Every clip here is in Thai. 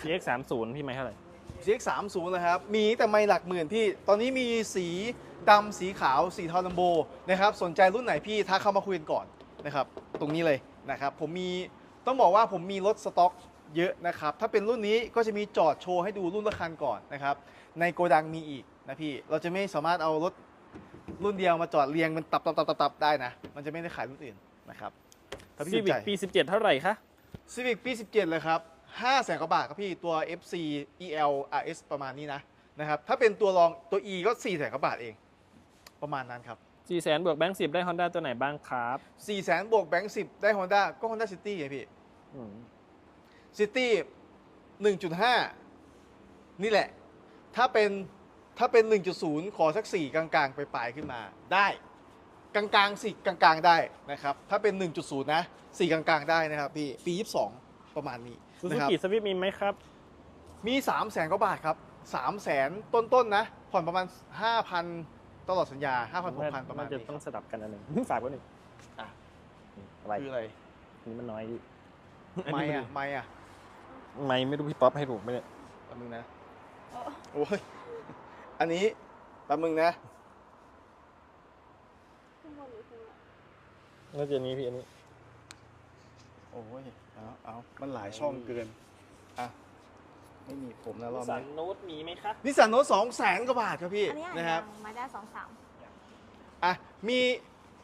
CX 3 0พี่ไหมเท่าไหร่ CX 3 0นะครับ มีแต่ไม่หลักหมื่นพี่ ตอนนี้มีสีดำสีขาว สีเทาลัมโบนะครับ สนใจรุ่นไหนพี่ทักเข้ามาคุยกันก่อนนะครับ ตรงนี้เลยนะครับ ผมมีต้องบอกว่าผมมีรถสต็อกเยอะนะครับ ถ้าเป็นรุ่นนี้ก็จะมีจอดโชว์ให้ดูรุ่นละคันก่อนนะครับ ในโกดังมีอีกนะพี่ เราจะไม่สามารถเอารถรุ่นเดียวมาจอดเรียงเป็นตับตับตับตับตับได้นะ มันจะไม่ได้ขายรุ่นอื่นนะครับถ้าพี่สน Civic ใจปี 17 เท่าไหร่คะ Civic ปี 17 เลยครับ 5แสนกว่าบาทครับพี่ตัว FC EL RS ประมาณนี้นะนะครับถ้าเป็นตัวรองตัว E ก็4แสนกว่าบาทเอง ประมาณนั้นครับ4แสนบวกแบงค์10ได้ Honda ตัวไหนบ้างครับ4แสนบวกแบงค์10ได้ Honda ก็ Honda City ไงพี่อืม City 1.5นี่แหละ ถ้าเป็นถ้าเป็น1.0ขอสัก4กลางๆ ไปปลายๆขึ้นมา ได้ กลางๆสิกลางๆได้นะครับ ถ้าเป็น1.0นะ4กลางๆได้นะครับพี่ปี22ประมาณนี้ ซูนะซูครับกิสวิฟมีไหมครับ มี 3 0 0แสนกว่าบาทครับ3 0 0แสนต้นๆนะผ่อนประมาณ 5,000 ตลอดสัญญา 5,000 6,000 ประมาณนจะนี้ต้องสลับกันอันหนึ่งฝากไว้หนึ่งอะอะไรคืออะไรนี่มันน้อยไม่อะไม่อะไม่ไม่รู้พี่ป๊อปให้ถูกไหมเนี่ยแป๊บนึงนะโอ้ยอันนี้แป๊บนึงนะน่าจะนี้พี่อันนี้โอ้ย เอาเอามันหลายช่องเกิน อะ ไม่มีผมนะรอบสันนี้โน้ตมีไหมครับนิสสันโน้ตสองแสนกว่าบาทครับพี่อันนี้อะนะครับ มาได้สองสามอะมี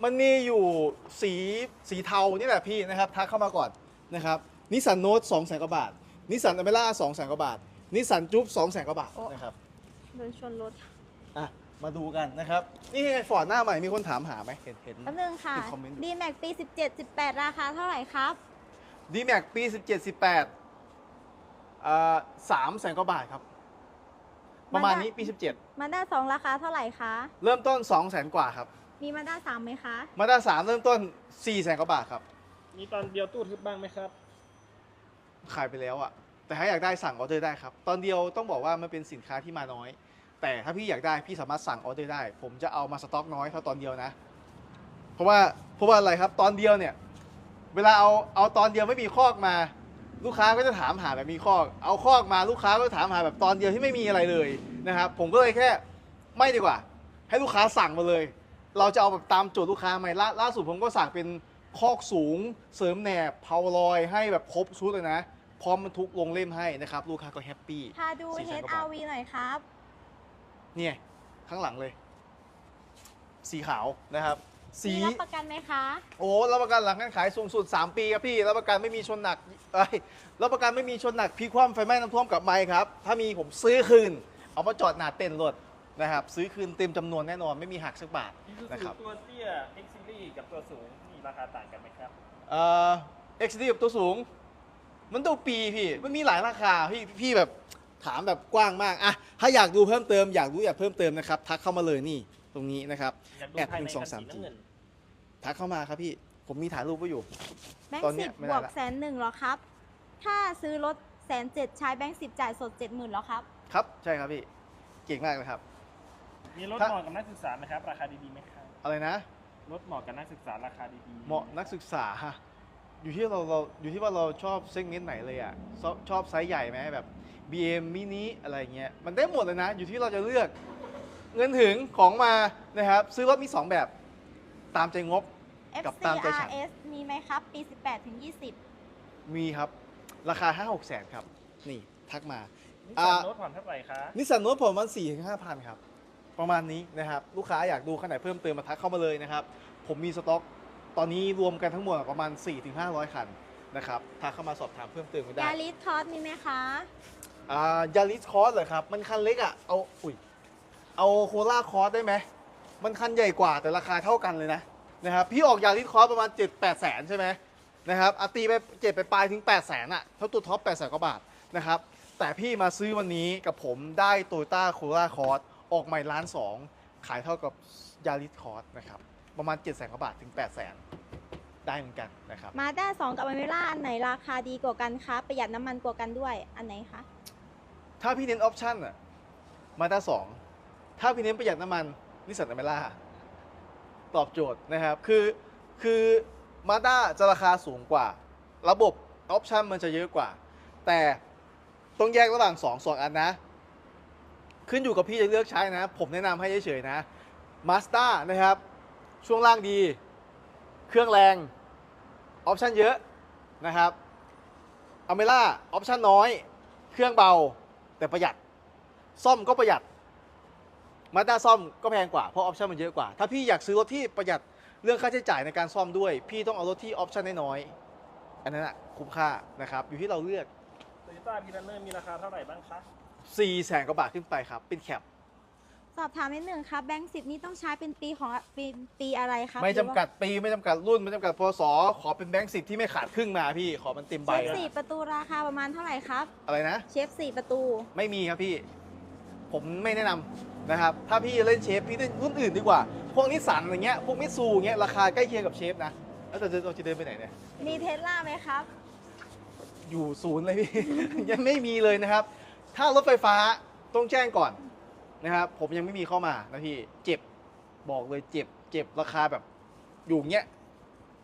มันมีอยู่สีสีเทานี่แหละพี่นะครับทักเข้ามาก่อนนะครับนิสสันโน้ตสองแสนกว่าบาทนิสสันอเมร่าสองแสนกว่าบาทนิสสันจุ๊บสองแสนกว่าบาทนะครับโดนชนรถอะมาดูกันนะครับนี่ไงฟอร์ดหน้าใหม่มีคนถามหาไหมเห็นเห็น แป๊บนึงค่ะ ติดคอมเมนต์อยู่ D Max ปี 17 18 ราคาเท่าไหร่ครับ ดีแม็กปี 17 18อ่าสามแสนกว่าบาทครับ ประมาณนี้ปีมาด้า2ราคาเท่าไหร่คะ17เริ่มต้น2แสนกว่าครับ มีมาด้า3ไหมคะ มาด้า3เริ่มต้น4แสนกว่าบาทครับ มีตอนเดียวตู้ทึบบ้างไหมครับ ขายไปแล้วอะแต่ถ้าอยากได้สั่งออเดอร์ได้ครับ ตอนเดียวต้องบอกว่ามันเป็นสินค้าที่มาน้อย แต่ถ้าพี่อยากได้พี่สามารถสั่งออเดอร์ได้ ผมจะเอามาสต็อกน้อยเท่าตอนเดียวนะ เพราะว่าเพราะว่าอะไรครับตอนเดียวเนี่ย เวลาเอาเอาตอนเดียวไม่มีคอกมา ลูกค้าก็จะถามหาแบบมีคอก เอาคอกมาลูกค้าก็ถามหาแบบตอนเดียวที่ไม่มีอะไรเลยนะครับ ผมก็เลยแค่ไม่ดีกว่า ให้ลูกค้าสั่งมาเลย เราจะเอาแบบตามโจทย์ลูกค้าไหมล่าล่าสุดผมก็สั่งเป็นคอกสูง เสริมแหนบเพาลอยให้แบบครบชุดเลยนะ พร้อมบรรทุกลงเล่มให้นะครับ ลูกค้าก็แฮปปี้ พาดู สี่แสนกว่าบาท HRV หน่อยครับ เนี่ย ข้างหลังเลย สีขาวนะครับ สีมีรับประกันไหมคะ โอ้รับประกันหลังการขายสูงสุด 3 ปีครับพี่รับประกันไม่มีชนหนักเอ้ยรับประกันไม่มีชนหนักพลิกคว่ำไฟไหม้น้ำท่วมกลับไม้ครับ ถ้ามีผมซื้อคืน เอามาจอดหนาเต็นท์รถนะครับ ซื้อคืนเต็มจำนวนแน่นอนไม่มีหักสักบาทนะครับตัวเตี้ย X Series กับตัวสูงมีราคาต่างกันไหมครับ เอ่อ XD กับตัวสูง มันตัวปีพี่มันมีหลายราคาพี่พี่แบบถามแบบกว้างมากอะถ้าอยากดูเพิ่มเติมอยากรู้อยากเพิ่มเติมนะครับทักเข้ามาเลยนี่ ตรงนี้นะครับ อยากดูแอดภายหในนึ่งสองคันสามสีน้ำเงินทักเข้ามาครับพี่ ผมมีถ่ายรูปไว้อยู่ แบงตอนค์เนี้สิยบไม่บได้วกละ แสนหนึ่งเหรอครับ ถ้าซื้อรถแสนเจ็ดใช้แบงค์สิบจ่ายสดเจ็ดหมื่นเหรอครับ ครับ ใช่ครับพี่ เก่งมากเลยครับ มีรถถ้า เหมาะกับนักศึกษาไหมครับ ราคาดีๆไหมครับอะไรนะ รถเหมาะกับนักศึกษาราคาดีๆเหมาะนักศึกษาฮะอยู่ที่เราเราอยู่ที่ว่าเราชอบเซ็กเน้นไหนเลยอะชอบชอบไซส์ใหญ่ไหมแบบ BM มินิอะไรเงี้ยมันได้หมดเลยนะ อยู่ที่เราจะเลือก เงินถึงของมานะครับซื้อรถมี 2 แบบตามใจงบ กับ FC ตามใจฉัน RS มีไหมครับ ปี 18 ถึง 20 มีครับ ราคา 5 6แสนครับ นี่ทักมา นิสอ่าสันโน้ตผ่อนเท่าไหร่คะ นิสสันโนตผมมัน4ี่ถึงห้าพันครับ ประมาณนี้นะครับ ลูกค้าอยากดูขนาดเพิ่มเติมมาทักเข้ามาเลยนะครับ ผมมีสต็อกตอนนี้รวมกันทั้งหมดประมาณ 4-500ถึง500คันนะครับทักเข้ามาสอบถามเพิ่มเติมก็ได้ยาริสคอร์สมีไหมคะ อ่ายาริสคอร์สเหรอครับ มันคันเล็กอะเอาอุ้ย เอาโคล่าคอร์สได้ไหม มันคันใหญ่กว่าแต่ราคาเท่ากันเลยนะนะครับพี่ออกยาริสคอร์สประมาณ 7 8แสนใช่ไหมนะครับอาตีไปเจ็ดไปปลายถึง8แสนอะเท่าตัวท็อป8แสนกว่าบาทนะครับแต่พี่มาซื้อวันนี้กับผมได้โตโยต้าโคล่าคอร์สออกใหม่ล้านสองขายเท่ากับยาริสคอร์สนะครับประมาณ7แสนกว่าบาทถึง8แสนได้เหมือนกันนะครับมาด้า2กับอเมร่าอันไหนราคาดีกว่ากันคะประหยัดน้ำมันกว่ากันด้วยอันไหนคะถ้าพี่เน้นออปชั่นอะมาด้าสอง ถ้าพี่เน้นประหยัดน้ำมันนิสสันอเมร่าตอบโจทย์นะครับ คือคือมาด้าจะราคาสูงกว่า ระบบออปชั่นมันจะเยอะกว่า แต่ต้องแยกระหว่าง2องสองอันนะ ขึ้นอยู่กับพี่จะเลือกใช้นะ ผมแนะนำให้เฉยๆนะมาส d a นะครับ ช่วงล่างดี เครื่องแรงออปชันเยอะนะครับอเมล่าออปชันน้อย เครื่องเบาแต่ประหยัด ซ่อมก็ประหยัด มาด้าซ่อมก็แพงกว่าเพราะออปชันมันเยอะกว่า ถ้าพี่อยากซื้อรถที่ประหยัดเรื่องค่าใช้จ่ายในการซ่อมด้วย พี่ต้องเอารถที่ออปชันน้อยๆอันนั้นอะคุ้มค่านะครับอยู่ที่เราเลือกโตโยต้าพีรันเนอร์มีราคาเท่าไหร่บ้างคะ4 0 0แสนกว่าบาทขึ้นไปครับ เป็นแคปสอบถามนิดนึงครับแบงค์สิบนี้ต้องใช้เป็นปีของปีปีอะไรครับไม่จำกัดปีไม่จำกัดรุ่นไม่จำกัดพศขอเป็นแบงค์สิบที่ไม่ขาดครึ่งมาพี่ขอมันเต็มเชใบฟอะสี่ประตูราคาประมาณเท่าไหร่ครับ อะไรนะ เชฟสี่ประตู ไม่มีครับพี่ ผมไม่แนะนำ นะครับ ถ้าพี่จะเล่นเชฟพี่เล่นรุ่นอื่นดีกว่า พวกนิสสันอย่างเงี้ย พวกมิตซูอย่างเงี้ย ราคาใกล้เคียงกับเชฟนะ แล้วแต่เราจะเดินไปไหนเนี่ย มีเทสลาไหมครับ อยู่ศูนย์เลยพี่ ยังไม่มีเลยนะครับ ถ้ารถไฟฟ้าต้องแจ้งก่อนนะครับ ผมยังไม่มีเข้ามานะพี่ เจ็บ บอกเลยเจ็บ เจ็บราคาแบบอยู่เงี้ย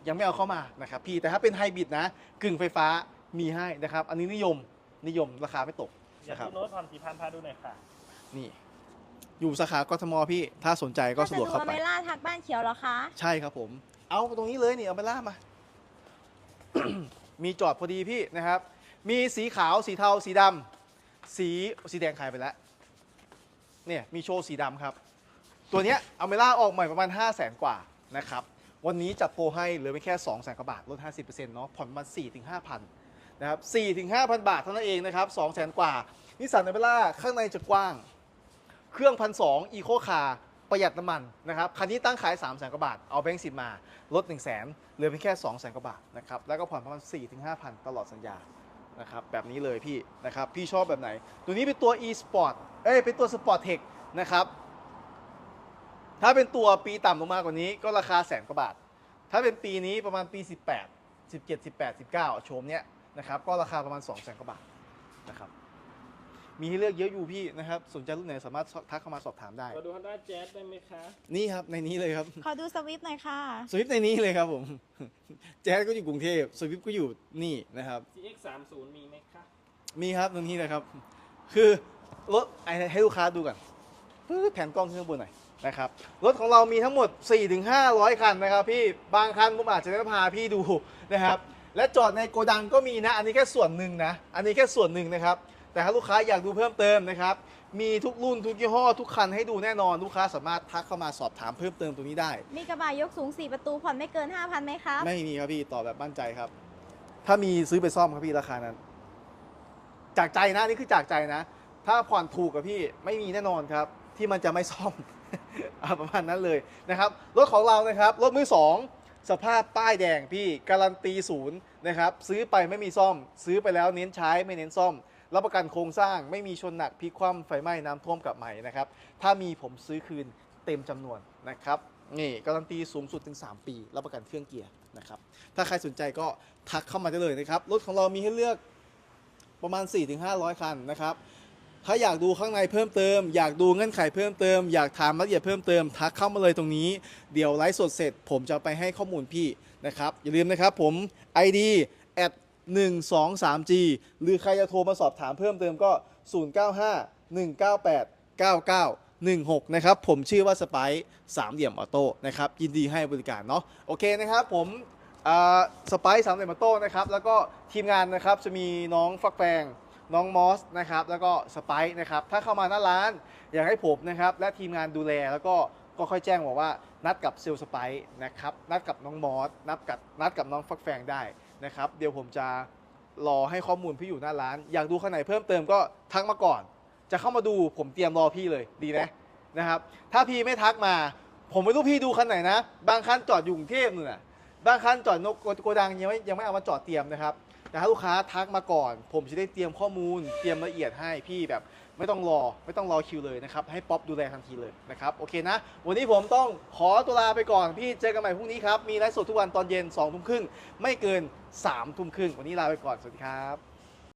ยังไม่เอาเข้ามานะครับพี่ แต่ถ้าเป็นไฮบริดนะ กึ่งไฟฟ้ามีให้นะครับ อันนี้นิยม นิยมราคาไม่ตกอยากนะครับ ดูโน้ตผ่อนกี่พันพาดูหน่อยค่ะ นี่ อยู่สาขากทมพี่ ถ้าสนใจก็สะดวกเข้าถ้าจะไปดูอเมล่าทักบ้านเขียวเหรอคะ ใช่ครับผม เอาตรงนี้เลยนี่เอาไปล่ามา มีจอดพอดีพี่นะครับ มีสีขาวสีเทาสีดำสีสีแดงขายไปแล้ว เนี่ยมีโชว์สีดำครับ ตัวเนี้ยเอาเมล่าออกใหม่ประมาณ 5 0 0แสนกว่านะครับ วันนี้จัดโปรให้เหลือไปแค่ 2 0 0แสนกว่าบาทลด 50%เนาะผ่อนประมาณ4ถึง5,000นะครับ4ถึง5,000 บาทเท่านั้นเองนะครับ2 0 0แสนกว่านิสสันอเมล่าข้างในจะกว้าง เครื่องพันสองอีโคคาร์ประหยัดน้ำมันนะครับคันนี้ตั้งขาย3 0 0แสนกว่าบาท เอาแบงค์สิบมา ลด1 0 0 0 0แสนเหลือเพียงแค่2 0 0แสนกว่าบาทนะครับแล้วก็ผ่อนประมาณ4ถึง5,000ตลอดสัญญานะครับแบบนี้เลยพี่นะครับพี่ชอบแบบไหน ตัวนี้เป็นตัว e-sport เอ้ยเป็นตัว sport tech นะครับถ้าเป็นตัวปีต่ำลงมากกว่านี้ก็ราคาแสนกว่าบาท ถ้าเป็นปีนี้ประมาณปี 18 17 18 19โฉมเนี้ยนะครับก็ราคาประมาณ2 0 0แสนกว่าบาทนะครับ มีให้เลือกเยอะอยู่พี่นะครับสนใจรุ่นไหนสามารถทักเข้ามาสอบถามได้มาดู Honda Jazz ได้ไหมคะ นี่ครับในนี้เลยครับ ขอดูสวิฟต์หน่อยค่ะ สวิฟในนี้เลยครับผม แจ๊สก็อยู่กรุงเทพสวิฟก็อยู่นี่นะครับ CX 3 0มีไหมคะ มีครับตรงนี้เลยครับ คือรถไอ้ให้ลูกค้าดูก่อนปึ๊บแผนกล้องขึ้นข้างบนหน่อยนะครับรถของเรามีทั้งหมด 4-500 คันนะครับพี่บางคันผมอาจจะได้พาพี่ดูนะครับ และจอดในโกดังก็มีนะ อันนี้แค่ส่วนหนึ่งนะ อันนี้แค่ส่วนหนึ่งนะครับ แต่ถ้าลูกค้าอยากดูเพิ่มเติมนะครับ มีทุกรุ่นทุกยี่ห้อทุกคันให้ดูแน่นอนลูกค้าสามารถทักเข้ามาสอบถามเพิ่มเติมตรงนี้ได้ มีกระบะยกสูง 4 ประตูผ่อนไม่เกิน 5,000ไหมครับ ไม่มีครับพี่ตอบแบบมั่นใจครับ ถ้ามีซื้อไปซ่อมครับพี่ราคานั้น จากใจนะนี่คือจากใจนะ ถ้าผ่อนถูกกับพี่ไม่มีแน่นอนครับ ที่มันจะไม่ซ่อม อะประมาณนั้นเลยนะครับรถของเรานะครับรถมือสองสภาพป้ายแดงพี่การันตีศูนย์นะครับซื้อไปไม่มีซ่อม ซื้อไปแล้วเน้นใช้ไม่เน้นซ่อม รับประกันโครงสร้างไม่มีชนหนักพลิกคว่ำไฟไหม้น้ำท่วมกลับใหม่นะครับ ถ้ามีผมซื้อคืนเต็มจำนวนนะครับนี่การันตีสูงสุดถึง 3 ปี รับประกันเครื่องเกียร์นะครับถ้าใครสนใจก็ทักเข้ามาได้เลยนะครับ รถของเรามีให้เลือกประมาณ 4-500 คันนะครับถ้าอยากดูข้างในเพิ่มเติม อยากดูเงื่อนไขเพิ่มเติม อยากถามรายละเอียดเพิ่มเติม ทักเข้ามาเลยตรงนี้ เดี๋ยวไลฟ์สดเสร็จ ผมจะไปให้ข้อมูลพี่นะครับ อย่าลืมนะครับผม ID at 123G หรือใครจะโทรมาสอบถามเพิ่มเติมก็ 095 198 9916 นะครับ ผมชื่อว่าสไปซ์สามเหลี่ยมออโต้นะครับ ยินดีให้บริการเนาะโอเคนะครับผมสไปซ์สามเหลี่ยมออโต้นะครับ แล้วก็ทีมงานนะครับจะมีน้องฟักแฟงน้องมอสนะครับแล้วก็สไปซ์นะครับ ถ้าเข้ามาหน้าร้าน อยากให้ผมนะครับ และทีมงานดูแลแล้วก็ก็ค่อยแจ้งบอกว่านัดกับเซลล์สไปซ์นะครับ นัดกับน้องมอสนัดกับนัดกับน้องฟักแฟงได้ นะครับ เดี๋ยวผมจะรอให้ข้อมูลพี่อยู่หน้าร้าน อยากดูข้างในเพิ่มเติมก็ทักมาก่อน จะเข้ามาดูผมเตรียมรอพี่เลยดีนะนะครับ ถ้าพี่ไม่ทักมา ผมไม่รู้พี่ดูคันไหนนะ บางคันจอดอยู่กรุงเทพนู่นน่ะบางคันจอดนกโกดังยังไม่ยังไม่เอามาจอดเตรียมนะครับ แต่ถ้าลูกค้าทักมาก่อน ผมจะได้เตรียมข้อมูล เตรียมละเอียดให้พี่แบบ ไม่ต้องรอไม่ต้องรอคิวเลยนะครับ ให้ป๊อปดูแลทันทีเลยนะครับ โอเคนะ วันนี้ผมต้องขอตัวลาไปก่อน พี่เจอกันใหม่พรุ่งนี้ครับ มีไลฟ์สดทุกวันตอนเย็น2องทุ่มครึ่งไม่เกิน3ามทุ่มครึ่งวันนี้ลาไปก่อน สวัสดีครับ